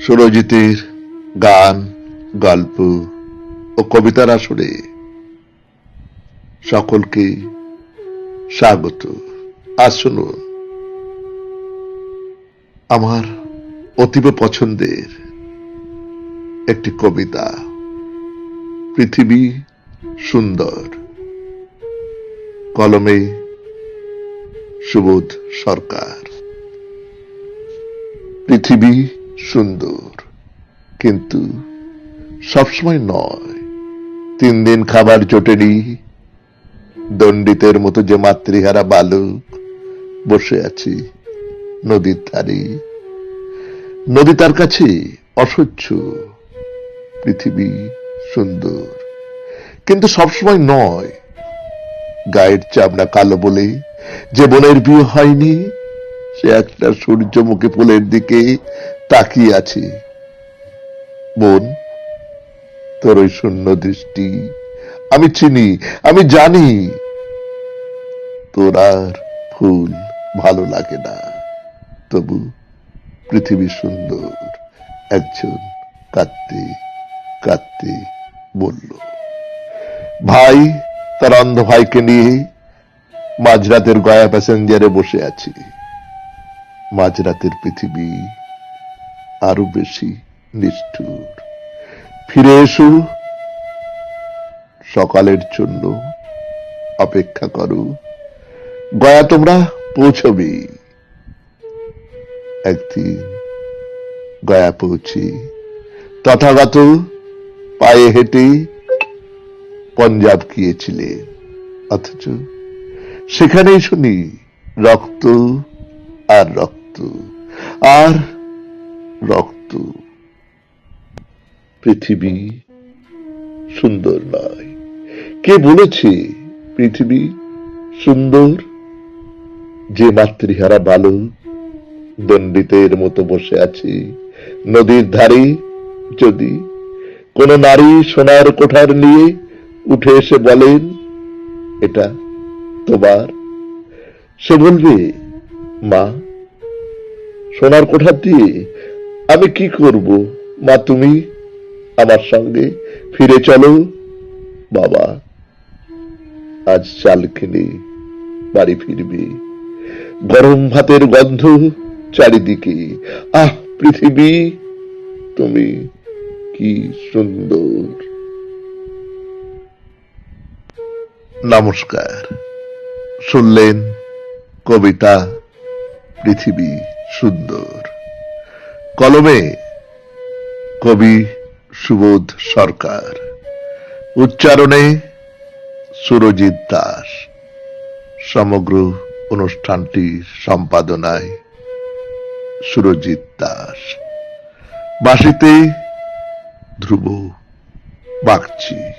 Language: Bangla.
সুরজিতের গান, গল্প ও কবিতার আসরে সকলকে স্বাগত। শুনুন, আমার অতীব পছন্দের একটি কবিতা, পৃথিবী সুন্দর। কলমে সুবোধ সরকার। পৃথিবী সুন্দর, কিন্তু সবসময় নয়। তিন দিন খাবার জোটেনি। দণ্ডিতের মতো যে মাতৃহারা বালক বসে আছি নদীর ধারে। নদী তার কাছে অসহ্য পৃথিবী সুন্দর, কিন্তু সবসময় নয়। গায়ের চামড়া কালো বলে যে বোনের বিয়ে হয়নি সে একটা সূর্যমুখী ফুলের দিকে তাকিয়ে আছে। বোন, তোর ওই শূন্য দৃষ্টি, আমি চিনি, আমি জানি তোর আর ফুল ভালো লাগে না। তবু পৃথিবী সুন্দর, একজন কাঁদতে কাঁদতে বলল, ভাই, তার অন্ধ ভাইকে নিয়ে মাঝরাতের গয়া প্যাসেঞ্জারে বসে আছি। মাঝরাতের পৃথিবী আরও বেশি নিষ্ঠুর। ফিরে এসো। সকালের জন্য অপেক্ষা করো। গয়া, তোমরা পৌঁছবে। একদিন গয়া পৌঁছি, তথাগত পায়ে হেঁটে পঞ্জাব গিয়েছিলেন অথচ সেখানেই শুনি রক্ত আর রক্ত। আর রক্ত। পৃথিবী সুন্দর নয়। কে বলেছে পৃথিবী সুন্দর? যে মাতৃহারা বালক দণ্ডিতের মতো বসে আছে নদীর ধারে, যদি কোন নারী সোনার কোঠার নিয়ে উঠে এসে বলেন, এটা তোমার? সে বলবে, মা সোনার কোঠার দিয়ে আমি কি করব? মা, তুমি আমার সঙ্গে ফিরে চলো। বাবা, আজ চাল কিনে বাড়ি ফিরবে। গরম ভাতের গন্ধ চারিদিকে। আহ, পৃথিবী, তুমি কি সুন্দর। নমস্কার। শুনলেন কবিতা পৃথিবী। সুন্দর। কলমে কবি সুবোধ সরকার। উচ্চারণে সুরজিৎ দাস। সমগ্র অনুষ্ঠানটির সম্পাদনায় সুরজিৎ দাস। বাসিতে ধ্রুব বাগচি।